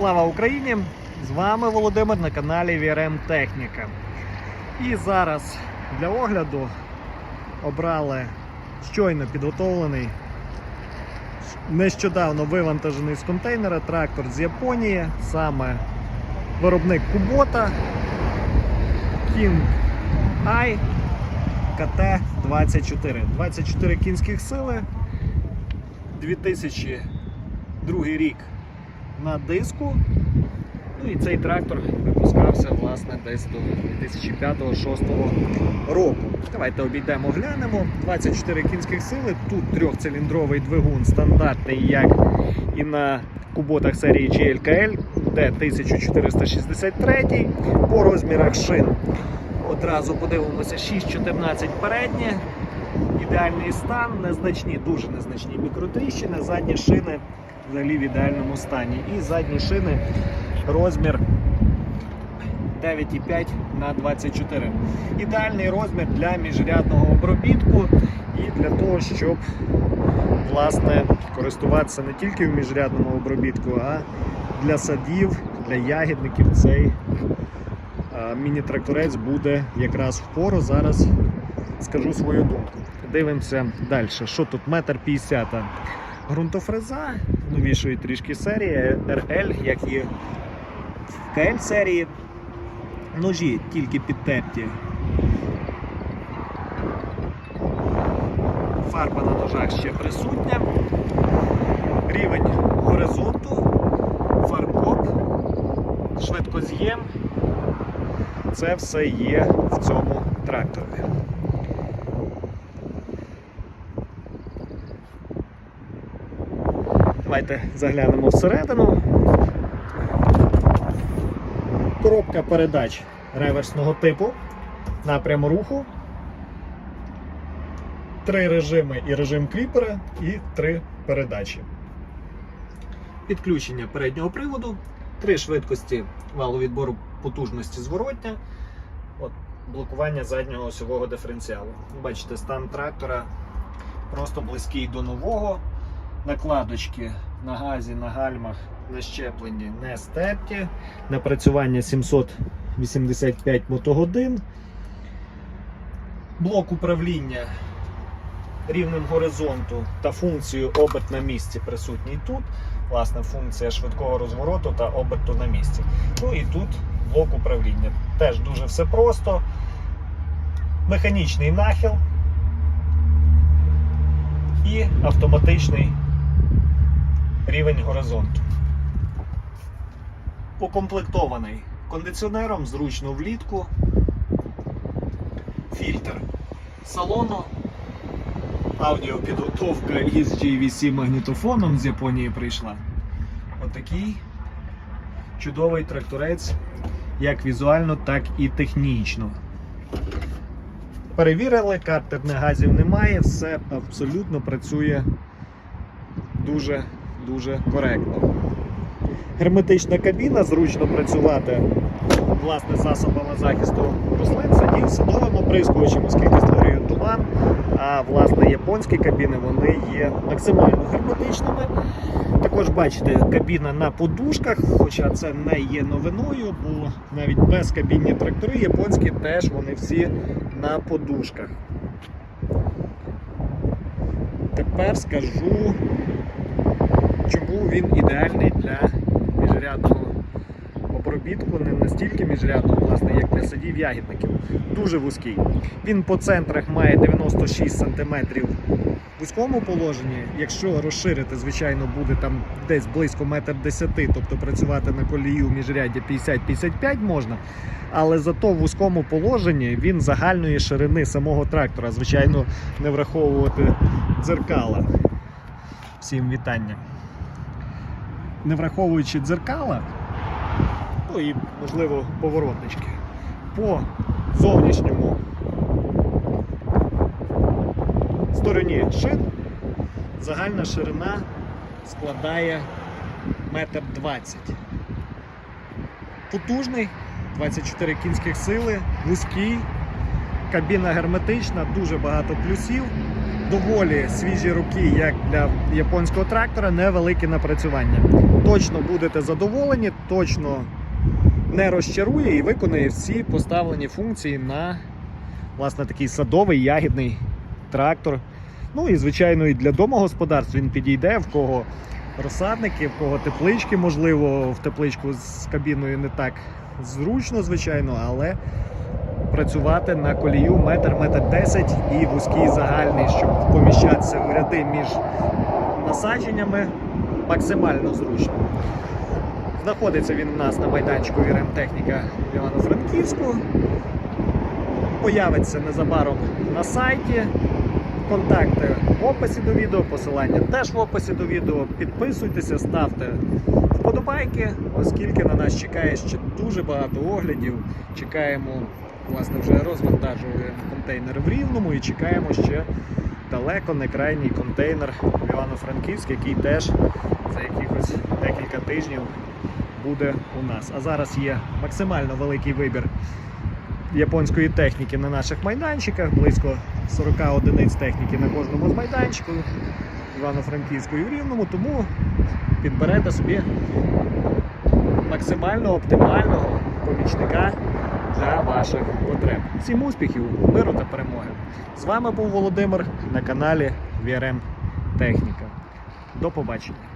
Слава Україні! З вами Володимир на каналі VRM Техніка. І зараз для огляду обрали щойно підготовлений, нещодавно вивантажений з контейнера трактор з Японії, саме виробник Кубота King I КТ-24. 24 кінських сили, 2002 рік на диску. Ну і цей трактор випускався власне десь до 2005-2006 року. Давайте обійдемо, глянемо. 24 кінських сили. Тут трьохциліндровий двигун стандартний, як і на куботах серії GLKL, де 1463 по розмірах шин. Одразу подивимося 6.14 переднє. Ідеальний стан, незначні, дуже незначні мікротріщини, задні шини взагалі в ідеальному стані. І задні шини розмір 9,5 на 24. Ідеальний розмір для міжрядного обробітку і для того, щоб власне користуватися не тільки в міжрядному обробітку, а для садів, для ягідників цей міні-тракторець буде якраз в пору. Зараз скажу свою думку. Дивимося далі. Що тут? Метр п'ятдесят. Грунтофреза новішої трішки серії RL, як і в КЛ серії. Ножі тільки підтерті. Фарба на ножах ще присутня. Рівень горизонту, фаркоп, швидкоз'єм. Це все є в цьому тракторі. Давайте заглянемо всередину. Коробка передач реверсного типу, напрям руху, три режими і режим кріпера, і три передачі. Підключення переднього приводу, три швидкості валовідбору потужності зворотня, от, блокування заднього осьового диференціалу. Бачите, стан трактора просто близький до нового. Накладочки на газі, на гальмах, на щепленні не стерті. Напрацювання 785 мотогодин. Блок управління рівнем горизонту та функцією оберт на місці присутній тут. Власне, функція швидкого розвороту та оберту на місці. Ну і тут блок управління. Теж дуже все просто. Механічний нахил і автоматичний рівень горизонту. Укомплектований кондиціонером, зручно влітку, фільтр салону, аудіопідготовка із JVC магнітофоном з Японії прийшла. Отакий чудовий тракторець, як візуально, так і технічно. Перевірили, картерних газів немає, все абсолютно працює дуже дуже коректно. Герметична кабіна, зручно працювати власне засобами захисту рослин, садів, садовим оприскувачем, оскільки створює туман. А власне японські кабіни вони є максимально герметичними. Також бачите, кабіна на подушках, хоча це не є новиною, бо навіть безкабінні трактори японські теж вони всі на подушках. Тепер скажу, чому він ідеальний для міжрядного обробітку, не настільки міжрядного, власне, як для садів ягідників. Дуже вузький. Він по центрах має 96 см в вузькому положенні. Якщо розширити, звичайно, буде там десь близько 1,10 м, тобто працювати на колію міжряддя 50-55 можна. Але зато в вузькому положенні він загальної ширини самого трактора, звичайно, не враховувати дзеркала. Всім вітання. Не враховуючи дзеркала, ну і, можливо, поворотнички, по зовнішньому стороні шин загальна ширина складає 1,20 м. Потужний, 24 кінських сили, вузький, кабіна герметична, дуже багато плюсів. Доволі свіжі руки, як для японського трактора, невелике напрацювання. Точно будете задоволені, точно не розчарує і виконує всі поставлені функції на власне такий садовий ягідний трактор. Ну і звичайно, і для домогосподарств він підійде, в кого розсадники, в кого теплички, можливо, в тепличку з кабіною не так зручно, звичайно, але працювати на колію метр, метр десять і вузький загальний, щоб поміщатися в ряди між насадженнями максимально зручно. Знаходиться він у нас на майданчику Вірем Техніка в Івано-Франківську. Появиться незабаром на сайті. Контакти в описі до відео, посилання теж в описі до відео. Підписуйтеся, ставте вподобайки, оскільки на нас чекає ще дуже багато оглядів. Чекаємо, власне, вже розвантажуємо контейнер в Рівному і чекаємо ще далеко не крайній контейнер в Івано-Франківськ, який теж за якихось декілька тижнів буде у нас. А зараз є максимально великий вибір японської техніки на наших майданчиках, близько 40 одиниць техніки на кожному з майданчиків Івано-Франківську і в Рівному, тому підберете собі максимально оптимального помічника для ваших потреб. Всім успіхів, миру та перемоги! З вами був Володимир на каналі VRM Техніка. До побачення!